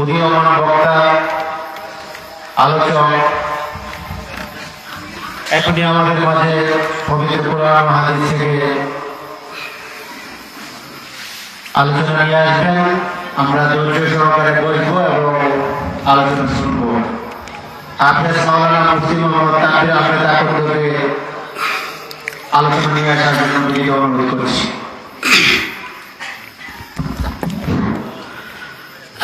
উদীয়মান বক্তা, আলোচক, এখনই আমাদের মাঝে পবিত্র কোরআন হাদিস থেকে আলোচনা নিয়ে আসবেন। আমরা ধৈর্য সহকারে বসবো এবং আলোচনা শুনব। আপনার মাওলানা মুফতি মোহাম্মদ তাকবির আহমেদ আকন্দকে আলোচনা নিয়ে আসার জন্য অনুরোধ করছি।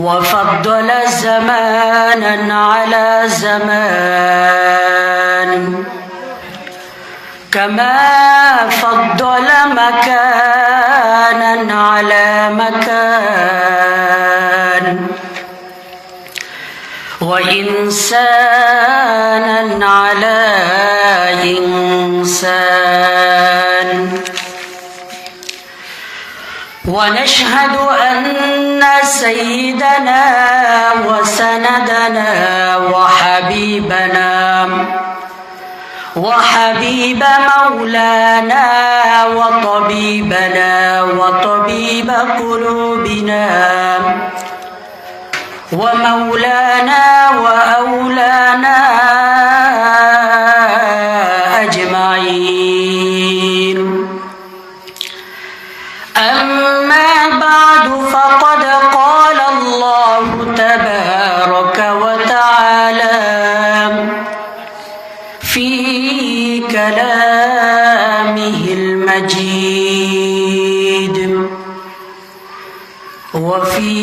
وفضل زمانا على زمان. كما فضل مكانا على مكان. وإنسانا على إنسان. ونشهد أن سيدنا وسندنا وحبيبنا وحبيب مولانا وطبيبنا وطبيب قلوبنا ومولانا وأولانا أجمعين. أما بعد فقد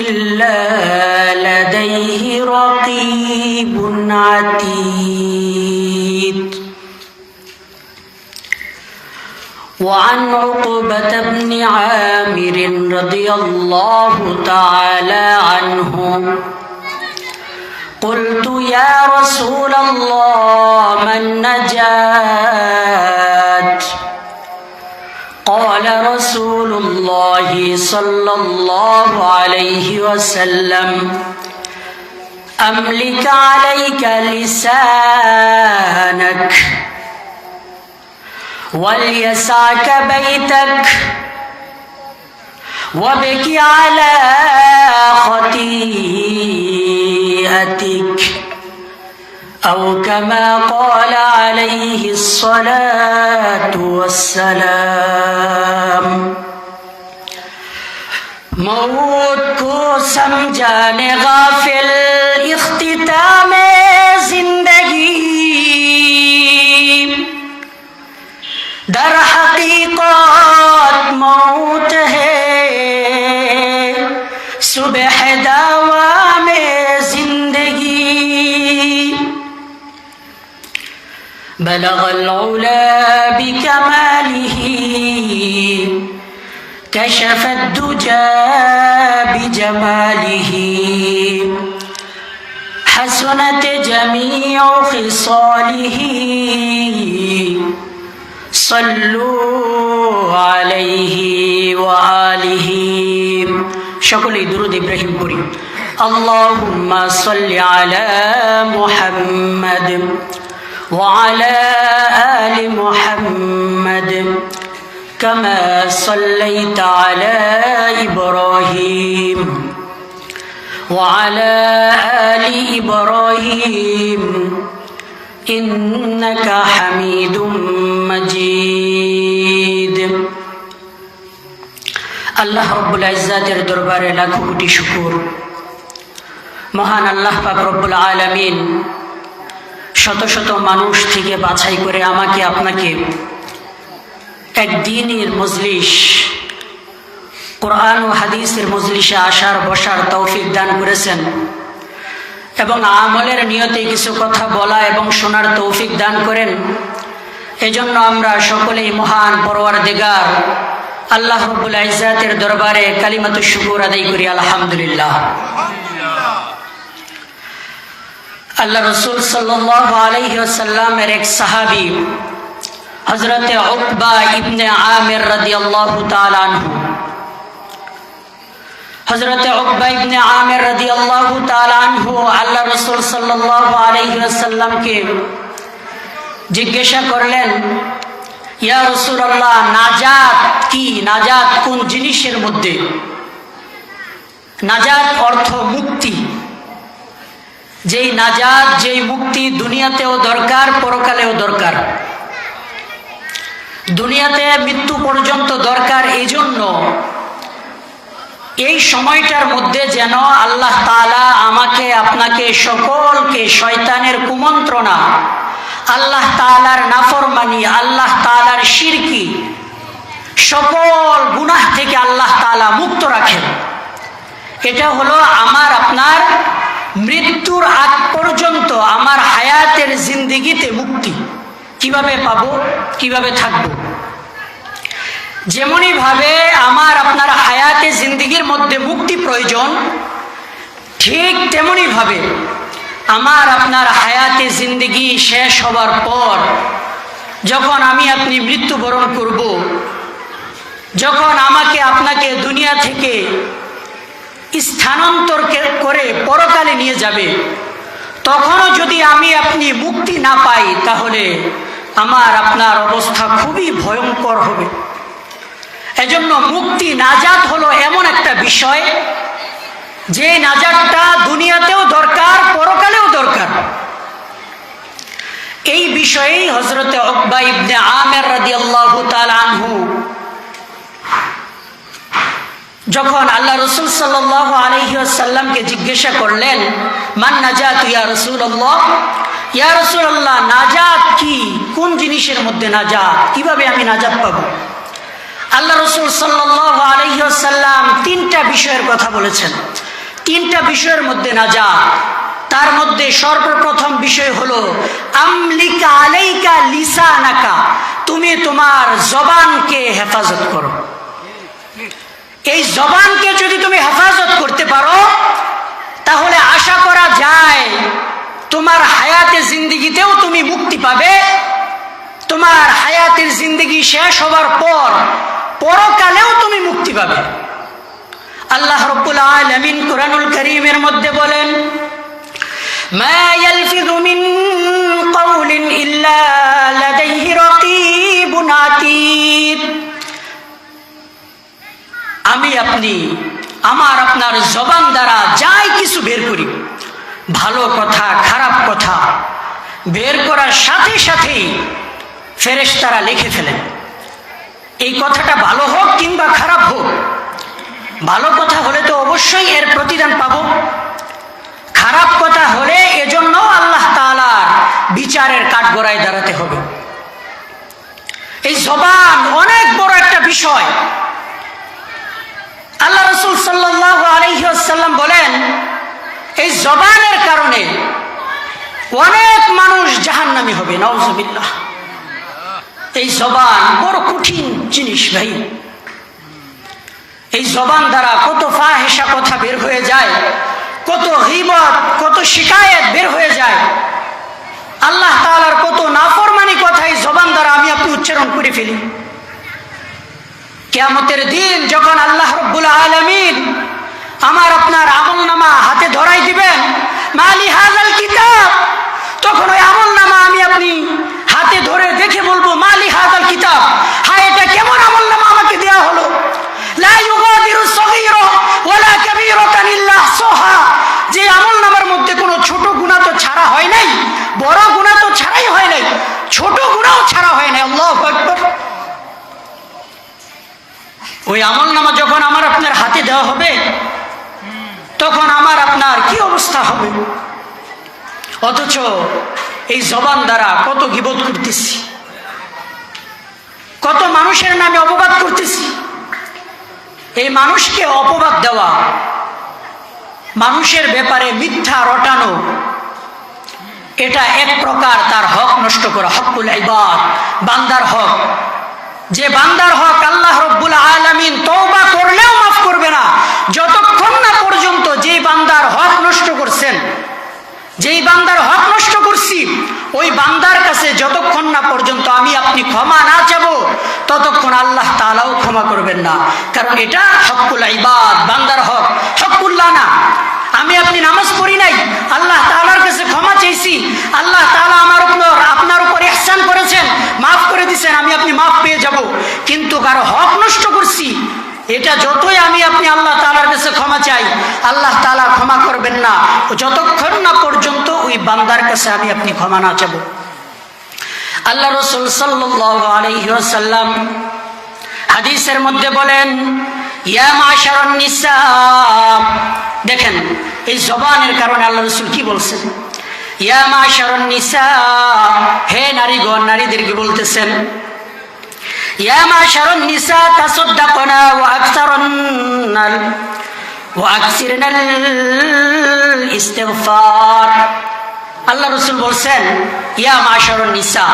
إلا لديه رقيب عتيد. وعن عقبة بن عامر رضي الله تعالى عنه قلت يا رسول الله ما النجاة قال رسول الله صلى الله عليه وسلم أملك عليك لسانك وليسعك بيتك وابك على خطيئتك. أو كما قال عليه الصلاة والسلام मौत को समझाने गाफिल इख्तिताम بلغ العلا بكماله كشف الدجى بجماله حسنت جميع خصاله صلوا عليه وآله সকলেই দুরুদ ইব্রাহিম করি اللهم صل على محمد وعلى آل محمد كما صليت على إبراهيم وعلى آل إبراهيم إنك حميد مجيد আল্লাহ রব্বুল ইজ্জাতের দরবারে লাখো কোটি শুকুর মহান আল্লাহ পাক রব্বুল আলামিন শত শত মানুষ থেকে বাছাই করে আমাকে আপনাকে একদিনের মজলিস, কোরআন ও হাদিসের মজলিসে আসার, বসার তৌফিক দান করেছেন এবং আমলের নিয়তে কিছু কথা বলা এবং শোনার তৌফিক দান করেন। এজন্য আমরা সকলেই মহান পরোয়ার দেগার আল্লাহ রব্বুল ইজাতের দরবারে কালিমাতু শুকুর আদায় করি, আলহামদুলিল্লাহ। আল্লাহ রসুল সাল্লাহ আলহিসাল্লামের এক সাহাবি হজরতে উকবা ইবনে আমের রাদি আল্লাহ তালানহু হজরতে উকবা ইবনে আমের রাদি আল্লাহ তালানহু আল্লাহ রসুল সাল্লাহ আলহিসাল্লামকে জিজ্ঞাসা করলেন ইয়া রসুল আল্লাহ নাজাত কি নাজাত কোন জিনিসের মধ্যে নাজাত অর্থ মুক্তি যেই নাজাদ যেই মুক্তি দুনিয়াতেও দরকার, পরকালেও দরকার। দুনিয়াতে মৃত্যু পর্যন্ত দরকার এই জন্য এই সময়টার মধ্যে যেন আল্লাহ তালা আমাকে, আপনাকে, সকলকে শয়তানের কুমন্ত্রণা, আল্লাহ তালার নাফরমানি, আল্লাহ তালার শিরকি, সকল গুনাহ থেকে আল্লাহ তালা মুক্ত রাখেন। এটা হলো আমার, আপনার মৃত্যুর আগ পর্যন্ত আমার হায়াতের জিন্দিগিতে মুক্তি কীভাবে পাব, কীভাবে থাকব? যেমনই ভাবে আমার আপনার হায়াতে জিন্দিগির মধ্যে মুক্তি প্রয়োজন, ঠিক তেমনি ভাবে আমার আপনার হায়াতে জিন্দিগি শেষ হবার পর যখন আমি আপনি মৃত্যুবরণ করব, যখন আমাকে আপনাকে দুনিয়া থেকে স্থানান্তর করে পরকালে নিয়ে যাবে। তখনও যদি আমি আপনি মুক্তি না পাই, তাহলে আমার, আপনার অবস্থা খুবই ভয়ঙ্কর হবে। এজন্য মুক্তি নাজাত হলো এমন একটা বিষয়, যে নাজাতটা দুনিয়াতেও দরকার, পরকালেও দরকার। এই বিষয়েই হজরতে অকবা ইবনে আমের রাদি আল্লাহ আনহু যখন আল্লাহ রসুল সাল্লাহ আলহিসাল্লামকে জিজ্ঞাসা করলেন, মান নাজাত ইয়া রসুল আল্লাহ ইয়া রসুল আল্লাহ নাজাত কি? কোন জিনিসের মধ্যে নাজাত? কীভাবে আমি নাজাত পাবো? আল্লাহ রসুল সাল্লাহ আলহিসাল্লাম তিনটা বিষয়ের কথা বলেছেন। তিনটা বিষয়ের মধ্যে নাজাত। তার মধ্যে সর্বপ্রথম বিষয় হলো, আমলিকা আলাইকা লিসা নাকা তুমি তোমার জবানকে হেফাজত করো। এই জবানকে যদি তুমি হেফাজত করতে পারো তাহলে আশা করা যায় তোমার হায়াতে জিন্দিগিতেও তুমি মুক্তি পাবে তোমার হায়াতের জিন্দিগি শেষ হবার পর পরকালেও তুমি মুক্তি পাবে আল্লাহ রব্বুল আলমিন কোরআনুল করিমের মধ্যে বলেন ما يلفظ من قول إلا لديه رقيب عتيد আমি আপনি, আমার আপনার জবান দ্বারা যাই কিছু বের করি। ভালো কথা, খারাপ কথা বের করার সাথে সাথেই ফেরেশতারা লিখে ফেলেন। এই কথাটা ভালো হোক কিংবা খারাপ হোক, ভালো কথা হলে তো অবশ্যই এর প্রতিদান পাব। খারাপ কথা হলে এজন্য আল্লাহ তালার বিচারের কাঠগড়ায় দাঁড়াতে হবে। এই জবান অনেক বড় একটা বিষয়। আল্লাহ রসুল সাল্লাহ আলহিহাল্লাম বলেন, এই জবানের কারণে অনেক মানুষ জাহান্নামি হবে নওয়াজবিল্লাহ এই জবান বড় কঠিন জিনিস ভাই। এই জবান দ্বারা কত ফাহেসা কথা বের হয়ে যায়, কত হিমত কত শিকায়ত বের হয়ে যায়। আল্লাহ তালার কত নাফরমানি কথা এই জবান দ্বারা আমি আপনি উচ্চারণ করে ফেলি। কেয়ামতের দিন যখন আল্লাহ রব্বুল আলমিন আমার আপনার আমল নামা হাতে ধরাই দিবেন, মালি হাজাল কিতাব, তখন ওই আমল নামা আমি আপনি হাতে ধরে দেখে বলব, মালি হাজাল কিতাব হ্যাঁ এটা কেমন আমল নামা আমাকে দেওয়া হলো? যে আমল নামার মধ্যে কোনো ছোট গুনাহ তো ছাড়া হয় নাই, বড় গুনাহ তো ছাড়াই হয় নাই, ছোট গুনাহও ছাড়া হয় নাই আল্লাহু আকবার ওই আমল নামা যখন আমার আপনার হাতে দেওয়া হবে, তখন আমার আপনার কি অবস্থা হবে? অথচ এই জবান দ্বারা কত গিবোধ করতেছি, কত মানুষের নামে অপবাদ করতেছি। এই মানুষকে অপবাদ দেওয়া, মানুষের ব্যাপারে মিথ্যা রটানো, এটা এক প্রকার তার হক নষ্ট করা হকুল ইবাদ, বান্দার হক। যে বান্দার হক আল্লাহ রব্বুল আলমিন তওবা করলেও মাফ করবে না। যতক্ষণ না পর্যন্ত যে বান্দার হক নষ্ট করছেন, যেই বান্দার হক নষ্ট করছি, ওই বান্দার কাছে যতক্ষণ না পর্যন্ত আমি আপনি ক্ষমা না চাবো, ততক্ষণ আল্লাহ তালাও ক্ষমা করবেন না। কারণ এটা হকুল ইবাদ, বান্দার হক। হকুল্লাহ না। আমি আপনি নামাজ পড়ি নাই, আল্লাহ তালার কাছে ক্ষমা চেয়েছি আল্লাহ তালা আমার উপর, আপনার উপর ইহসান করেছেন। মাফ করে দিয়েছেন আমি আপনি মাফ পেয়ে যাব। কিন্তু কারও হক নষ্ট করছি, এটা যতই আমি আপনি আল্লাহ তালার কাছে ক্ষমা চাই, আল্লাহ তালা ক্ষমা করবেন না। যতক্ষণ না পর্যন্ত ওই বান্দার কাছে আমি আপনি ক্ষমা না চাব। আল্লাহ রসুল সাল্লাম হাদিসের মধ্যে বলেন দেখেন, এই জবানের কারণে আল্লাহ রসুল কি বলছেন? ইয়া মাশারুন নিসা, হে নারীগণ নারীদেরকে বলতেছেন আল্লাহ রসুল বলছেন, ইয়া শরণ নিসা,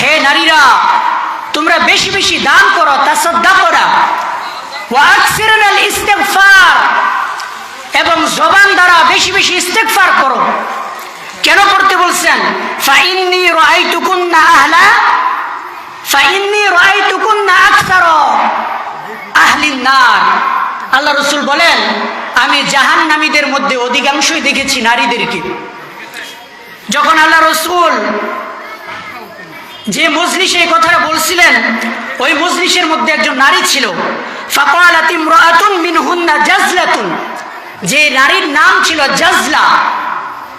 হে নারীরা, তোমরা বেশি বেশি দান করো তা শ্রদ্ধা করা ওয়া এবং জবান দ্বারা বেশি বেশি ইস্তেকফার করো। কেন করতে বলছেন? ফাইন্নি রাআইতুকুন্না আহলা, ফাইন্নি রাআইতুকুন্না আকসারা আহলিন নার। আল্লাহ রসুল বলেন, আমি জাহান্নামীদের মধ্যে অধিকাংশই দেখেছি নারীদেরকে। যখন আল্লাহ রসুল যে মজলিসে এই কথাটা বলছিলেন, ওই মজলিসের মধ্যে একজন নারী ছিল। ফাকালাত ইমরাআতুন মিনহুন্না জাজলাতুন। যে নারীর নাম ছিল জাজলা।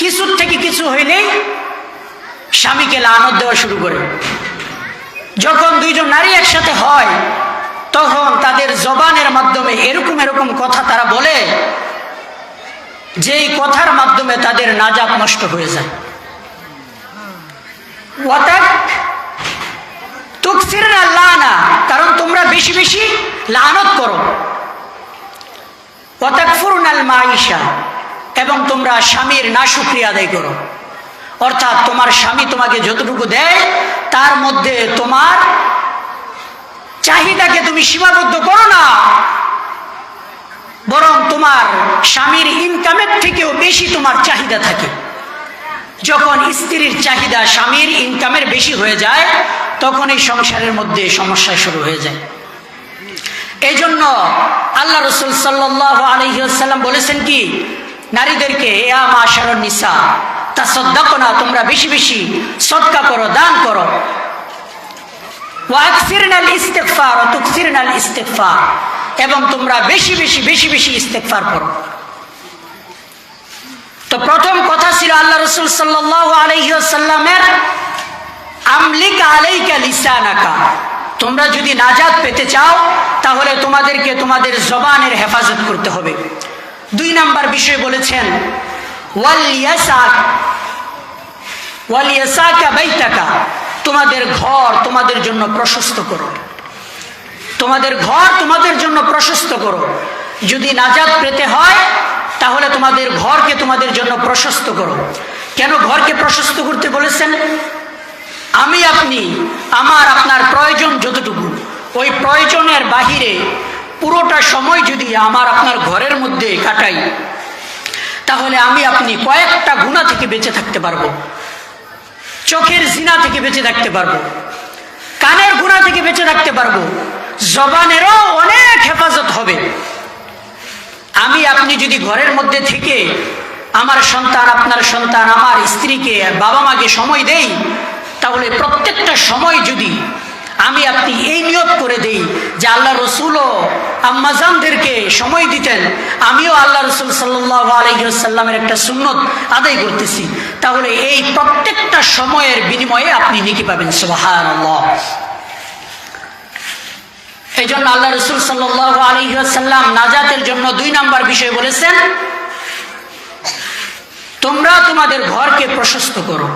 কিছুর থেকে কিছু হইলেই স্বামীকে লানত দেওয়া শুরু করে। যখন দুইজন নারী একসাথে হয়, তখন তাদের জবানের মাধ্যমে এরকম এরকম কথা তারা বলে, যেই কথার মাধ্যমে তাদের নাজাত নষ্ট হয়ে যায়। কারণ তোমরা বেশি বেশি লানত করো। ওয়াতাকফুরুন আল মাইশা এবং তোমরা স্বামীর না শুক্রিয়া আদায় করো। অর্থাৎ তোমার স্বামী তোমাকে যতটুকু দেয়, তার মধ্যে তোমার চাহিদাকে তুমি সীমাবদ্ধ করো না। বরং তোমার স্বামীর ইনকামের থেকেও বেশি তোমার চাহিদা থাকে। যখন স্ত্রীর চাহিদা স্বামীর ইনকামের বেশি হয়ে যায়, তখন এই সংসারের মধ্যে সমস্যা শুরু হয়ে যায়। এই জন্য আল্লাহ রসুল সাল্লাহ আলহিহাল্লাম বলেছেন কি নারীদেরকে নিসা, তা সদ্দাক না, তোমরা বেশি বেশি সৎকা করো, দান করো। এবং তোমরা বেশি বেশি বেশি বেশি ইস্তেকফার করো। তো প্রথম কথা ছিল আল্লাহ রসুল সাল্লাহ তোমরা যদি নাজাদ পেতে চাও, তাহলে তোমাদেরকে তোমাদের জবানের হেফাজত করতে হবে। দুই নাম্বার বিষয় বলেছেন তোমাদের ঘর তোমাদের জন্য প্রশস্ত করো। তোমাদের ঘর তোমাদের জন্য প্রশস্ত করো। যদি নাজাদ পেতে হয়, তাহলে তোমাদের ঘরকে তোমাদের জন্য প্রশস্ত করো। কেন ঘরকে প্রশস্ত করতে বলেছেন? আমি আপনি, আমার আপনার প্রয়োজন যতটুকু, ওই প্রয়োজনের বাহিরে পুরোটা সময় যদি আমার আপনার ঘরের মধ্যে কাটাই, তাহলে আমি আপনি কয়েকটা গুণা থেকে বেঁচে থাকতে পারব। চোখের জিনা থেকে বেঁচে থাকতে পারব। কানের গুণা থেকে বেঁচে থাকতে পারব। জবানেরও অনেক হেফাজত হবে। আমি আপনি যদি ঘরের মধ্যে থেকে আমার সন্তান, আপনার সন্তান, আমার স্ত্রীকে বাবা মাকে সময় দেই, তাহলে প্রত্যেকটা সময় যদি আমি আপনি এই নিয়ত করে দেই যে আল্লাহ রসুলও আম্মাজানদেরকে সময় দিতেন। আমিও আল্লাহ রসুল সাল্লাহ একটা সুন্নত আদায় করতেছি। তাহলে এই প্রত্যেকটা সময়ের বিনিময়ে আপনি নিকি পাবেন সুবাহান এই জন্য আল্লাহ রসুল সাল্লাহ নাজাতের জন্য দুই নাম্বার বিষয় বলেছেন, তোমরা তোমাদের ঘরকে প্রশস্ত করো।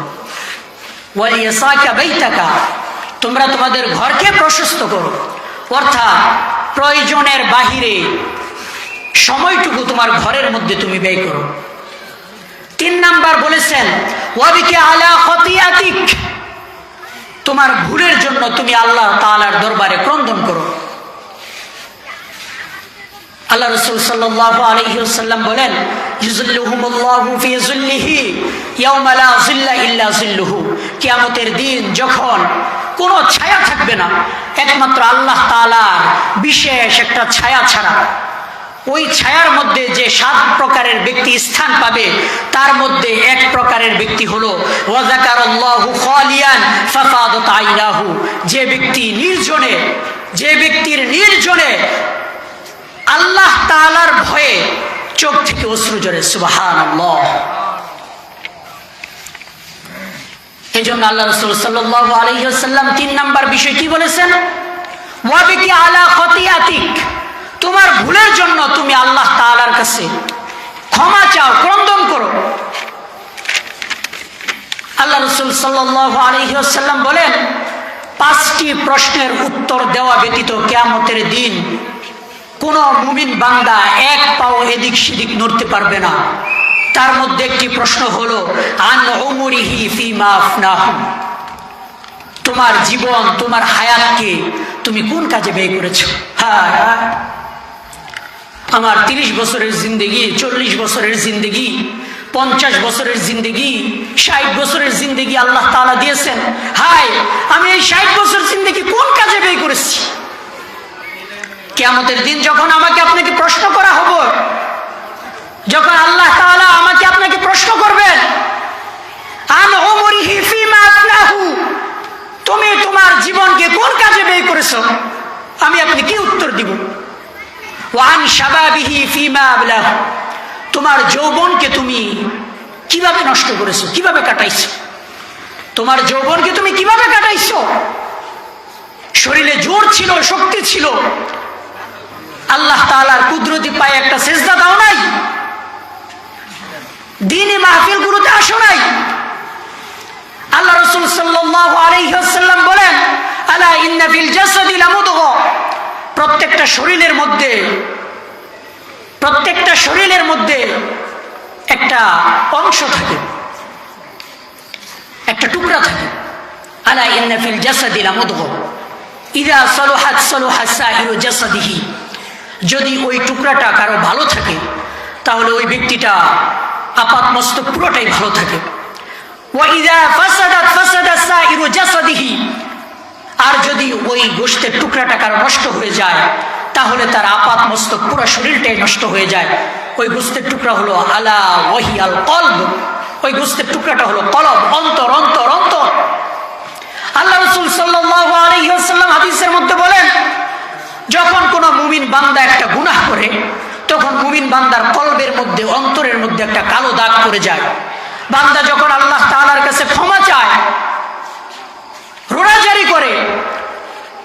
টাকা তোমরা তোমাদের ঘরকে প্রশস্ত করো। অর্থাৎ প্রয়োজনের বাহিরে সময়টুকু তোমার ঘরের মধ্যে তুমি ব্যয় করো। তিন নাম্বার বলেছেন, ওয়াবিকে আলা খতিয়াতিক। তোমার ভুলের জন্য তুমি আল্লাহ তালার দরবারে ক্রন্দন করো। আল্লাহ রসুল সাল্লাহ আলহিউসাল্লাম বলেন কিয়ামতের দিন যখন কোনো ছায়া থাকবে না। একমাত্র আল্লাহ তালার বিশেষ একটা ছায়া ছাড়া। ওই ছায়ার মধ্যে যে সাত প্রকারের ব্যক্তি স্থান পাবে, তার মধ্যে এক প্রকারের ব্যক্তি হলো যে ব্যক্তি নির্জনে, যে ব্যক্তির নির্জনে আল্লাহ তালার ভয়ে চোখ থেকে অশ্রু জরে সুবাহান এই জন্য আল্লাহ রসুল সাল্লাহ আলহিহাল্লাম তিন নাম্বার বিষয় কি বলেছেন? ওয়াবিকি আলা খতিয়াতিক। তোমার ভুলের জন্য তুমি আল্লাহ তালার কাছে ক্ষমা চাও, ক্রন্দন করো। আল্লাহ রসুল সাল্লাহ আলহিহাল্লাম বলেন, পাঁচটি প্রশ্নের উত্তর দেওয়া ব্যতীত কেয়ামতের দিন কোন মুমিন বান্দা এক পাও এদিক সেদিক নড়তে পারবে না। তার মধ্যে একটি প্রশ্ন হলো, আন তোমার জীবন, তোমার হায়াতকে তুমি কোন কাজে ব্যয় করেছ? হ্যাঁ আমার তিরিশ বছরের জিন্দগি, চল্লিশ বছরের জিন্দগি, পঞ্চাশ বছরের জিন্দগি, ষাট বছরের জিন্দগি আল্লাহ তালা দিয়েছেন। হাই আমি এই ষাট বছর জিন্দগি কোন কাজে ব্যয় করেছি? কেমতের দিন যখন আমাকে আপনাকে প্রশ্ন করা হব যখন আল্লাহ তাআলা আমাকে আপনাকে প্রশ্ন করবেন, আন ফিমা তুমি তোমার জীবনকে কোন কাজে ব্যয় করেছ? আমি আপনি কি উত্তর দিব? ওয়ান শাবাবিহি ফিমা তোমার যৌবনকে তুমি কীভাবে নষ্ট করেছ? কীভাবে কাটাইছো? তোমার যৌবনকে তুমি কীভাবে কাটাইছো? শরীরে জোর ছিল, শক্তি ছিল। আল্লাহ তালার কুদরতি পায়ে একটা সেজদা দাও নাই? দিনে মাহফিল গুলোতে আসো নাই? আল্লাহ রসুল সাল্লাম বলেন, আলা প্রত্যেকটা শরীরের মধ্যে, প্রত্যেকটা শরীরের মধ্যে একটা অংশ থাকে, একটা টুকরা থাকে। আলা ইন্নাফিল জাসাদিল আমুদহ ইদা সলোহাত যদি ওই টুকরাটা কারও ভালো থাকে, তাহলে ওই ব্যক্তিটা আপাত মস্তক পুরোটাই ভালো থাকে। আর যদি ওই গোষ্ঠের টুকরাটা কারও নষ্ট হয়ে যায়, তাহলে তার আপাত মস্তক পুরো শরীরটাই নষ্ট হয়ে যায়। ওই গোস্তের টুকরা হলো আলা ওহি আল কলব। ওই গোস্তের টুকরাটা হলো কলব, অন্তর অন্তর অন্তর। আল্লাহ রসুল আলহিহাল্লাম হাদিসের মধ্যে বলেন, যখন কোনো মুমিন বান্দা একটা গুনাহ করে তখন মুমিন বান্দার কলবের মধ্যে, অন্তরের মধ্যে একটা কালো দাগ পড়ে যায়। বান্দা যখন আল্লাহ তালার কাছে ক্ষমা চায় রোড়াজারি করে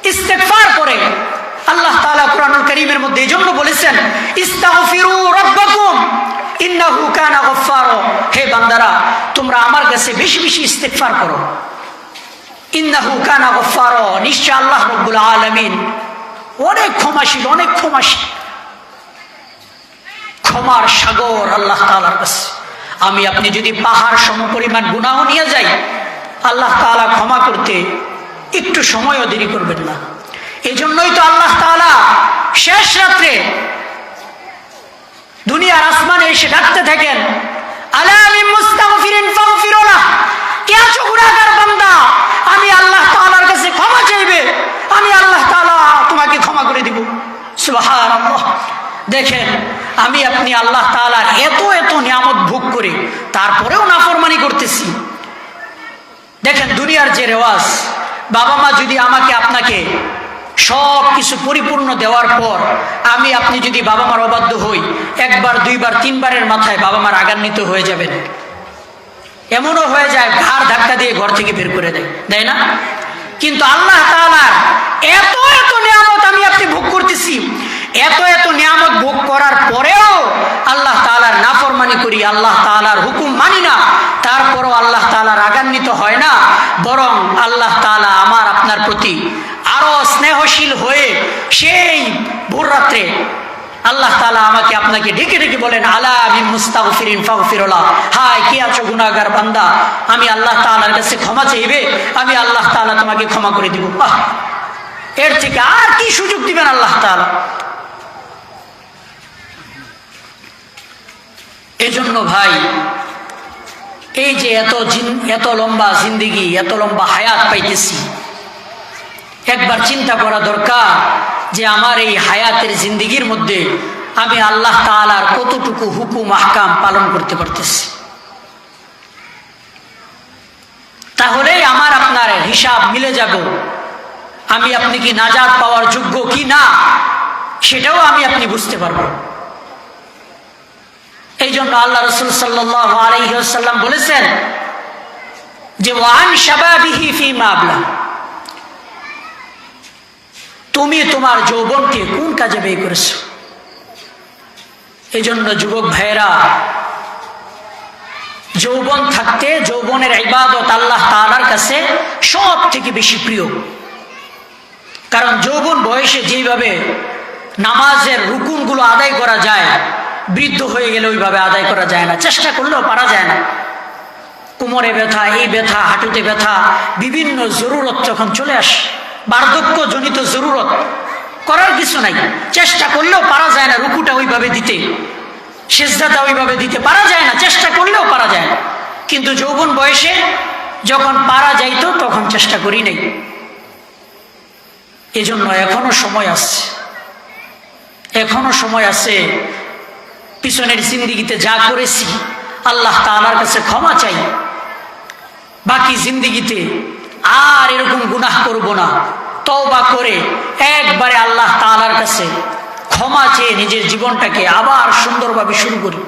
ইস্তেকফার করে, আল্লাহ তালা কোরআনুল করিমের মধ্যে এই জন্য বলেছেন, ইস্তাগফিরু রাব্বাকুম, ইন্নাহু কানা গফফার। হে বান্দারা, তোমরা আমার কাছে বেশি বেশি ইস্তেকফার করো। ইন্নাহু কানা গফফার। নিশ্চয় আল্লাহ রব্বুল আলামিন অনেক ক্ষমাশীল অনেক ক্ষমাশীল। ক্ষমার সাগর আল্লাহ তালার কাছে। আমি, আপনি যদি পাহাড় সম পরিমাণ গুণাহ নিয়ে যাই, আল্লাহ তালা ক্ষমা করতে একটু সময়ও দেরি করবেন না। এই জন্যই তো আল্লাহ তালা শেষ রাত্রে দুনিয়ার আসমানে এসে ডাকতে থাকেন, আলা কে আমি আল্লাহ তাআলার কাছে ক্ষমা চাইবে, আমি আল্লাহ তাআলা তোমাকে ক্ষমা করে দিব। দেখেন আমি আপনি আল্লাহ তাআলার এত এত নিয়ামত ভোগ করে তারপরেও নাফরমানি করতেছি। দেখেন দুনিয়ার যে রেওয়াজ, বাবা মা যদি আমাকে আপনাকে সব কিছু পরিপূর্ণ দেওয়ার পর আমি আপনি যদি বাবা মার অবাধ্য হই, একবার, দুইবার, তিনবারের মাথায় বাবা মার আগান্বিত হয়ে যাবেন। এমনও হয়ে যায়, ঘাড় ধাক্কা দিয়ে ঘর থেকে বের করে দেয়, তাই না? কিন্তু আল্লাহ তাআলার এত এত নিয়ামত আমি আপনি ভোগ করতেছি। এত এত নিয়ামত ভোগ করার পরেও আল্লাহ তাআলার নাফরমানি করি, আল্লাহ তাআলার হুকুম মানি না, তারপরও আল্লাহ তাআলার আগান্বিত হয় না, বরং আল্লাহ তাআলা আমার আপনার প্রতি আরও স্নেহশীল হয়ে সেই ভোর রাত্রে আল্লাহ তালা আমাকে আপনাকে ডেকে ডেকে বলেন, আলা আমি হায়, কি আছো গুনাহগার বান্দা? আমি আল্লাহ তাআলার কাছে ক্ষমা চাইবে? আমি আল্লাহ তাআলা তোমাকে ক্ষমা করে দিব। বাহ! এর থেকে আর কি সুযোগ দিবেন আল্লাহ তাআলা? এজন্য ভাই, এই যে এত এত লম্বা জিন্দিগি, এত লম্বা হায়াত পাইতেছি, একবার চিন্তা করা দরকার যে আমার এই হায়াতের জিন্দিগির মধ্যে আমি আল্লাহ তাআলার কতটুকু হুকুম, আহকাম পালন করতে পারতেছি। তাহলেই আমার আপনার হিসাব মিলে যাব। আমি আপনি কি নাজাদ পাওয়ার যোগ্য কি না, সেটাও আমি আপনি বুঝতে পারব। এই জন্য আল্লাহ রসুল আলহিহাল্লাম বলেছেন যে, ওয়ান তুমি তোমার যৌবনকে কোন কাজে ব্যয় করেছ? এই জন্য যুবক ভাইয়েরা, যৌবন থাকতে যৌবনের ইবাদত আল্লাহ তাআলার কাছে সব থেকে বেশি প্রিয়। কারণ যৌবন বয়সে যেভাবে নামাজের রুকুনগুলো আদায় করা যায় বৃদ্ধ হয়ে গেলে ওইভাবে আদায় করা যায় না, চেষ্টা করলেও পারা যায় না। কোমরে ব্যথা, এই ব্যথা, হাঁটুতে ব্যথা, বিভিন্ন জরুরত যখন চলে আসে, বার্ধক্যজনিত জরুরত, করার কিছু নাই। চেষ্টা করলেও পারা যায় না, রুকুটা ওইভাবে দিতে, সেজদাটা ওইভাবে দিতে, পারা যায় না, চেষ্টা করলেও পারা যায় না। কিন্তু যৌবন বয়সে যখন পারা যাইতো, তখন চেষ্টা করি নাই। এজন্য এখনও সময় আছে, এখনও সময় আছে পিছনের জিন্দিগিতে যা করেছি, আল্লাহ তাআলার কাছে ক্ষমা চাই। বাকি জিন্দিগিতে আর এরকম গুনাহ করব না। তওবা করে একবারে আল্লাহ তাআলার কাছে ক্ষমা চেয়ে নিজের জীবনটাকে আবার সুন্দরভাবে শুরু করি।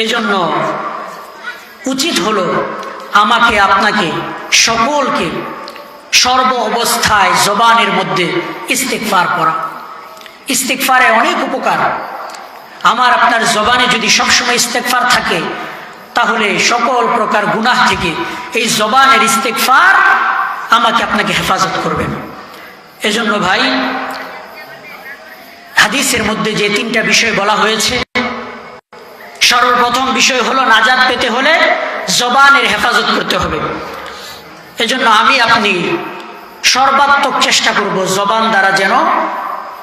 এজন্য উচিত হলো আমাকে, আপনাকে, সকলকে সর্ব অবস্থায় জবানের মধ্যে ইস্তেকফার করা ইস্তেকফারে অনেক উপকার। আমার আপনার জবানে যদি সবসময় ইস্তেকফার থাকে, তাহলে সকল প্রকার গুনাহ থেকে এই জবানের ইস্তেকফার আমাকে আপনাকে হেফাজত করবেন এজন্য ভাই, হাদিসের মধ্যে যে তিনটা বিষয় বলা হয়েছে, সর্বপ্রথম বিষয় হলো নাজাদ পেতে হলে জবানের হেফাজত করতে হবে। এজন্য আমি আপনি সর্বাত্মক চেষ্টা করব জবান দ্বারা যেন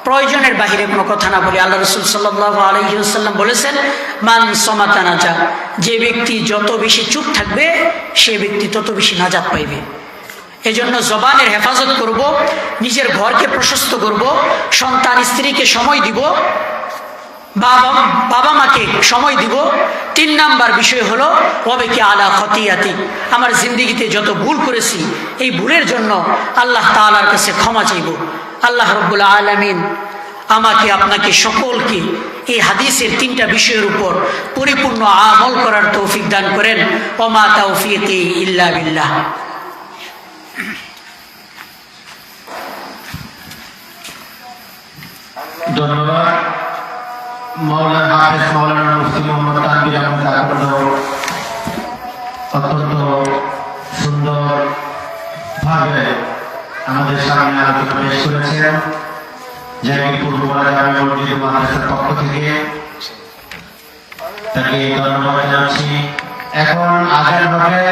প্রয়োজনের বাহিরে কোনো কথা না বলি। আল্লাহ রসুল সাল্লাহ আলহিহাল্লাম বলেছেন, মান সমাতা নাজা যে ব্যক্তি যত বেশি চুপ থাকবে, সে ব্যক্তি তত বেশি নাজাদ পাইবে। এজন্য জবানের হেফাজত করব, নিজের ঘরকে প্রশস্ত করব, সন্তান স্ত্রীকে সময় দিব বাবা বাবা মাকে সময় দিব। তিন নাম্বার বিষয় হলো, কবে কি আলা খতিয়াতি? আমার জিন্দিগিতে যত ভুল করেছি, এই ভুলের জন্য আল্লাহ তাআলার কাছে ক্ষমা চাইব। আল্লাহ রব্বুল আলমিন আমাকে, আপনাকে সকলকে এই হাদিসের তিনটা বিষয়ের উপর পরিপূর্ণ আমল করার তৌফিক দান করেন। ওমা তৌফিক ইল্লা বিল্লাহ। ধন্যবাদ। মৌলানা হাফেজ মৌলানা মুফতি মোহাম্মদ তানভীর আহমদ আকন্দ অত্যন্ত সুন্দর ভাবে আমাদের সামনে আলোচনা পেশ করেছেন। জাগিরপুর জামি মসজিদ মাদ্রাসার পক্ষ থেকে। তাকে ধন্যবাদ জানাচ্ছি। এখন আজান হবে